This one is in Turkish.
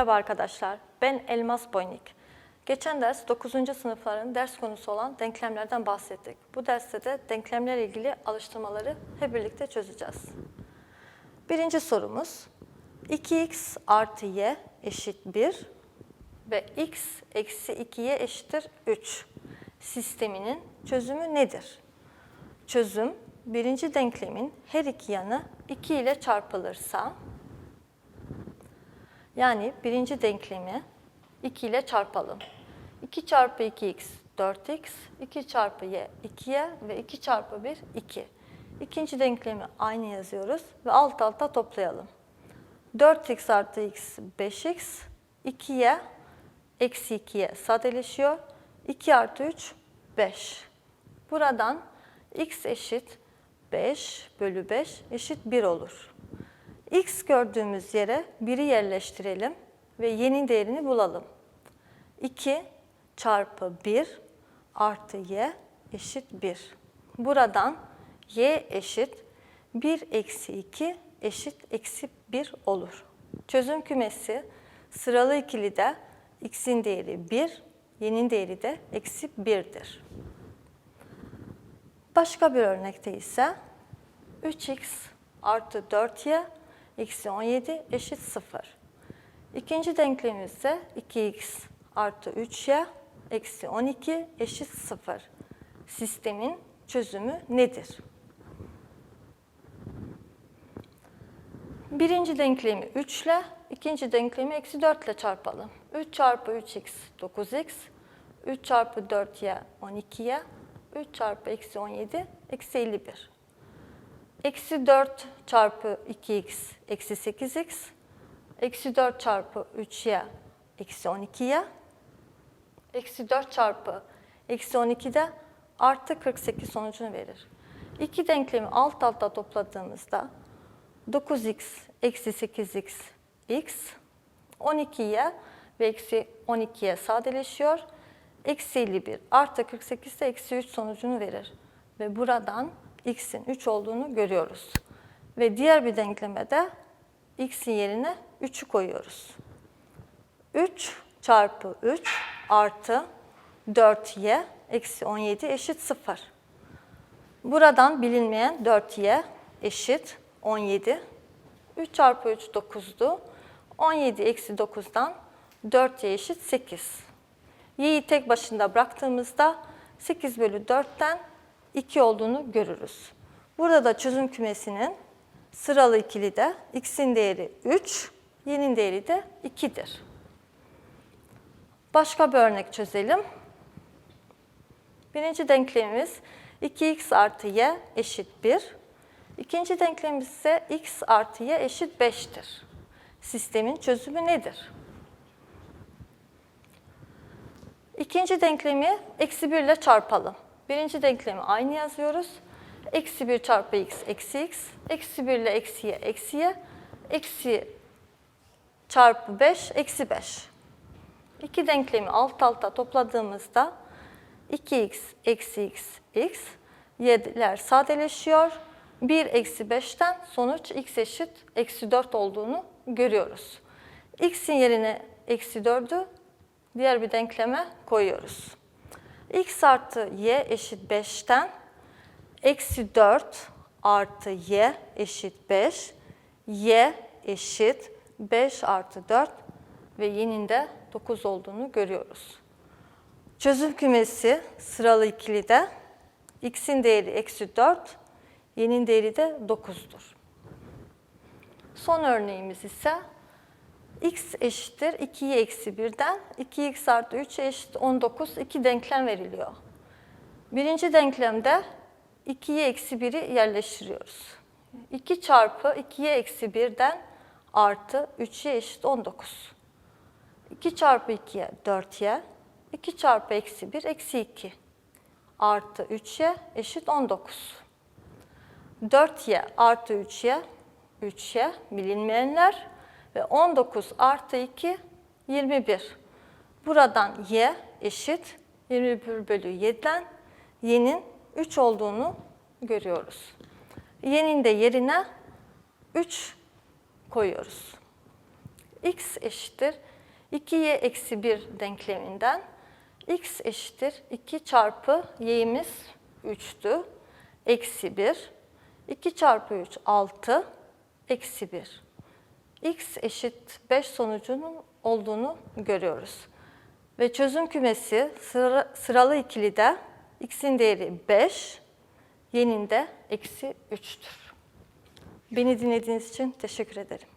Merhaba arkadaşlar, ben Elmas Boynik. Geçen ders 9. sınıfların ders konusu olan denklemlerden bahsettik. Bu derste de denklemlerle ilgili alıştırmaları hep birlikte çözeceğiz. Birinci sorumuz, 2x artı y eşit 1 ve x eksi 2y eşittir 3 sisteminin çözümü nedir? Çözüm, birinci denklemin her iki yanı 2 ile çarpılırsa, yani birinci denklemi 2 ile çarpalım. 2 çarpı 2x 4x, 2 çarpı y 2y ve 2 çarpı 1 2. İkinci denklemi aynı yazıyoruz ve alt alta toplayalım. 4x artı x 5x, 2y eksi 2y sadeleşiyor. 2 artı 3 5. Buradan x eşit 5 bölü 5 eşit 1 olur. X gördüğümüz yere 1'i yerleştirelim ve yeni değerini bulalım. 2 çarpı 1 artı y eşit 1. Buradan y eşit 1 eksi 2 eşit eksi 1 olur. Çözüm kümesi sıralı ikilide x'in değeri 1, y'nin değeri de eksi 1'dir. Başka bir örnekte ise 3x artı 4y eksi 17 eşit 0. İkinci denklemimiz ise 2x artı 3y eksi 12 eşit 0. Sistemin çözümü nedir? Birinci denklemi 3 ile, ikinci denklemi eksi 4 ile çarpalım. 3 çarpı 3x 9x, 3 çarpı 4y 12y, 3 çarpı eksi 17 eksi 51. Eksi 4 çarpı 2x eksi 8x, eksi 4 çarpı 3y eksi 12y, eksi 4 çarpı eksi 12 de artı 48 sonucunu verir. İki denklemi alt alta topladığımızda 9x eksi 8x x, 12y ve eksi 12y sadeleşiyor. Eksi 51 artı 48 de eksi 3 sonucunu verir. Ve buradan x'in 3 olduğunu görüyoruz. Ve diğer bir denklemede x'in yerine 3'ü koyuyoruz. 3 çarpı 3 artı 4y eksi 17 eşit 0. Buradan bilinmeyen 4y eşit 17. 3 çarpı 3 9'du. 17 eksi 9'dan 4y eşit 8. y'yi tek başına bıraktığımızda 8 bölü 4'ten 2 olduğunu görürüz. Burada da çözüm kümesinin sıralı ikili de x'in değeri 3, y'nin değeri de 2'dir. Başka bir örnek çözelim. Birinci denklemimiz 2x artı y eşit 1. İkinci denklemimiz ise x artı y eşit 5'tir. Sistemin çözümü nedir? İkinci denklemi eksi 1 ile çarpalım. Birinci denklemi aynı yazıyoruz. Eksi 1 çarpı x eksi x. Eksi 1 ile eksi y eksi y. Eksi çarpı 5 eksi 5. İki denklemi alt alta topladığımızda 2x eksi x x y'ler sadeleşiyor. 1 eksi 5'ten sonuç x eşit eksi 4 olduğunu görüyoruz. x'in yerine eksi 4'ü diğer bir denkleme koyuyoruz. X artı y eşit 5'ten eksi 4 artı y eşit 5, y eşit 5 artı 4 ve y'nin de 9 olduğunu görüyoruz. Çözüm kümesi sıralı ikilide x'in değeri eksi 4, y'nin değeri de 9'dur. Son örneğimiz ise x eşittir 2y eksi 1'den 2x artı 3 eşit 19 iki denklem veriliyor. Birinci denklemde 2y eksi 1'i yerleştiriyoruz. 2 çarpı 2y eksi 1'den artı 3y eşit 19. 2 çarpı 2'ye 4y, 2 çarpı eksi 1 eksi 2 artı 3y eşit 19. 4y artı 3y, 3y bilinmeyenler ve 19 artı 2 21. Buradan y eşit 21 bölü 7'den y'nin 3 olduğunu görüyoruz. Y'nin de yerine 3 koyuyoruz. x eşittir 2y eksi 1 denkleminden x eşittir 2 çarpı y'imiz 3'tü. Eksi 1. 2 çarpı 3 6. Eksi 1. x eşit 5 sonucunun olduğunu görüyoruz. Ve çözüm kümesi sıra, sıralı ikilide x'in değeri 5, y'nin de eksi 3'tür. Beni dinlediğiniz için teşekkür ederim.